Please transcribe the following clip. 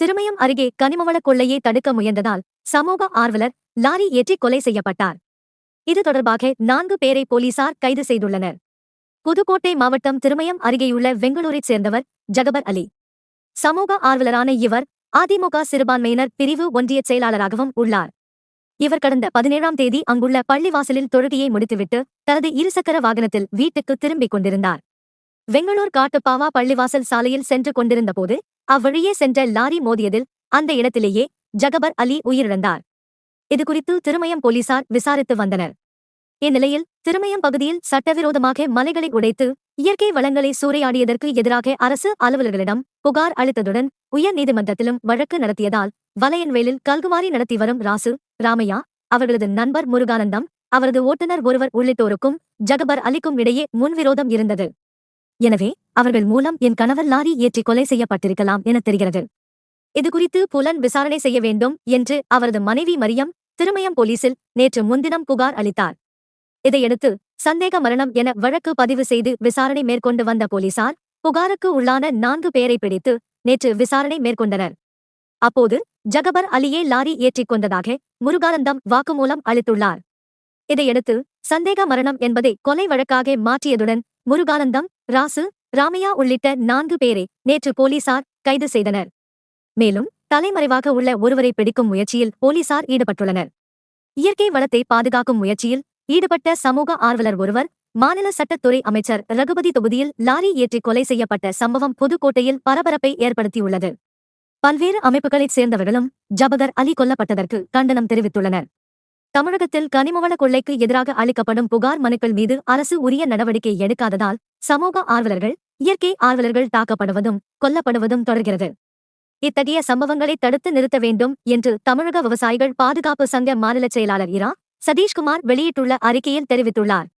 திருமயம் அருகே கனிமவள கொள்ளையை தடுக்க முயன்றதால் சமூக ஆர்வலர் லாரி ஏற்றி கொலை செய்யப்பட்டார். இது தொடர்பாக நான்கு பேரை போலீசார் கைது செய்துள்ளனர். புதுக்கோட்டை மாவட்டம் திருமயம் அருகேயுள்ள வெங்களூரைச் சேர்ந்தவர் ஜகபர் அலி. சமூக ஆர்வலரான இவர் அதிமுக சிறுபான்மையினர் பிரிவு ஒன்றிய செயலாளராகவும் உள்ளார். இவர் கடந்த பதினேழாம் தேதி அங்குள்ள பள்ளிவாசலில் தொழுகையை முடித்துவிட்டு தனது இருசக்கர வாகனத்தில் வீட்டுக்கு திரும்பிக் கொண்டிருந்தார். வெங்களூர் காட்டுப்பாவா பள்ளிவாசல் சாலையில் சென்று கொண்டிருந்தபோது அவ்வழியே சென்ற லாரி மோதியதில் அந்த இடத்திலேயே ஜகபர் அலி உயிரிழந்தார். இதுகுறித்து திருமயம் போலீசார் விசாரித்து வந்தனர். இந்நிலையில் திருமயம் பகுதியில் சட்டவிரோதமாக மலைகளை உடைத்து இயற்கை வளங்களை சூறையாடியதற்கு எதிராக அரசு அலுவலர்களிடம் புகார் அளித்ததுடன் உயர் நீதிமன்றத்திலும் வழக்கு நடத்தியதால் வலையன்வேலில் கல்குவாரி நடத்தி வரும் ராசு ராமையா அவர்களது நண்பர் முருகானந்தம் அவரது ஓட்டுநர் ஒருவர் உள்ளிட்டோருக்கும் ஜகபர் அலிக்கும் இடையே முன்விரோதம் இருந்தது. எனவே அவர்கள் மூலம் என் கணவர் லாரி ஏற்றி கொலை செய்யப்பட்டிருக்கலாம் என தெரிகிறது. இதுகுறித்து புலன் விசாரணை செய்ய வேண்டும் என்று அவரது மனைவி மரியம் திருமயம் போலீசில் நேற்று முன்தினம் புகார் அளித்தார். இதையடுத்து சந்தேக மரணம் என வழக்கு பதிவு செய்து விசாரணை மேற்கொண்டு வந்த போலீசார் புகாருக்கு உள்ளான நான்கு பேரை பிடித்து நேற்று விசாரணை மேற்கொண்டனர். அப்போது ஜகபர் அலியே லாரி ஏற்றிக் கொண்டதாக முருகானந்தம் வாக்குமூலம் அளித்துள்ளார். இதையடுத்து சந்தேக மரணம் என்பதை கொலை வழக்காக மாற்றியதுடன் முருகானந்தம் ராசு ராமையா உள்ளிட்ட நான்கு பேரை நேற்று போலீசார் கைது செய்தனர். மேலும் தலைமறைவாக உள்ள ஒருவரை பிடிக்கும் முயற்சியில் போலீசார் ஈடுபட்டுள்ளனர். இயற்கை வளத்தை பாதுகாக்கும் முயற்சியில் ஈடுபட்ட சமூக ஆர்வலர் ஒருவர் மாநில சட்டத்துறை அமைச்சர் ரகுபதி தொகுதியில் லாரி ஏற்றி கொலை செய்யப்பட்ட சம்பவம் புதுக்கோட்டையில் பரபரப்பை ஏற்படுத்தியுள்ளது. பல்வேறு அமைப்புகளைச் சேர்ந்தவர்களும் ஜபகர் அலி கொல்லப்பட்டதற்கு கண்டனம் தெரிவித்துள்ளனர். தமிழகத்தில் கனிமவள கொள்ளைக்கு எதிராக அளிக்கப்படும் புகார் மனுக்கள் மீது அரசு உரிய நடவடிக்கை எடுக்காததால் சமூக ஆர்வலர்கள் இயற்கை ஆர்வலர்கள் தாக்கப்படுவதும் கொல்லப்படுவதும் தொடர்கிறது. இத்தகைய சம்பவங்களை தடுத்து நிறுத்த வேண்டும் என்று தமிழக விவசாயிகள் பாதுகாப்பு சங்க மாநில செயலாளர் இரா. சதீஷ்குமார் வெளியிட்டுள்ள அறிக்கையில் தெரிவித்துள்ளார்.